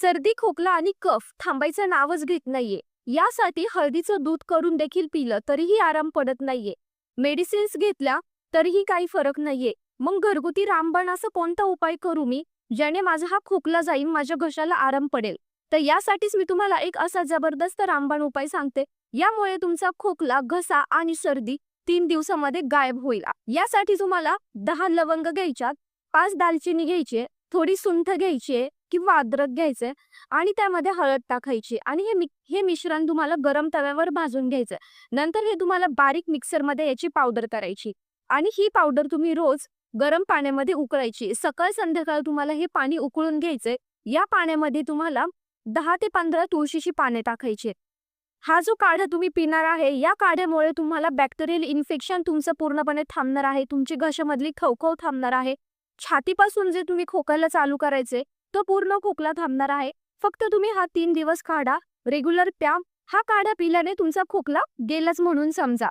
सर्दी खोकला आणि कफ थांबायचं नावच घेत नाहीये. यासाठी हळदीचं दूध करून देखील पिलं तरीही आराम पडत नाहीये. मेडिसिन्स घेतल्या तरीही काही फरक नाहीये. मग घरगुती रामबाण असं कोणता उपाय करू मी ज्याने माझा हा खोकला जाईल माझ्या घशाला आराम पडेल? तर यासाठीच मी तुम्हाला एक असा जबरदस्त रामबाण उपाय सांगते. यामुळे तुमचा खोकला घसा आणि सर्दी तीन दिवसामध्ये गायब होईल. यासाठी तुम्हाला दहा लवंग घ्यायच्यात पाच दालचिनी घ्यायची थोडी सुंठ घ्यायची किंवा अद्रक घ्यायचे आणि त्यामध्ये हळद टाकायची आणि हे हे मिश्रण तुम्हाला गरम तव्यावर भाजून घ्यायचं नंतर हे तुम्हाला बारीक मिक्सरमध्ये याची पावडर करायची आणि ही पावडर तुम्ही रोज गरम पाण्यामध्ये उकळायची सकाळ संध्याकाळ तुम्हाला हे पाणी उकळून घ्यायचंय. या पाण्यामध्ये तुम्हाला दहा ते पंधरा तुळशीची पाने टाकायची हा जो काढा तुम्ही पिणार आहे या काढ्यामुळे तुम्हाला बॅक्टेरियल इन्फेक्शन तुमचं पूर्णपणे थांबणार आहे. तुमची घशामधली खवखव थांबणार आहे. छातीपासून जे तुम्ही खोकायला चालू करायचे तो पूर्ण खोकला थांबणार आहे. फक्त तुम्ही हा तीन दिवस काढा. रेग्युलर प्या. हा काढा पिल्याने तुमचा खोकला गेलाच म्हणून समजा.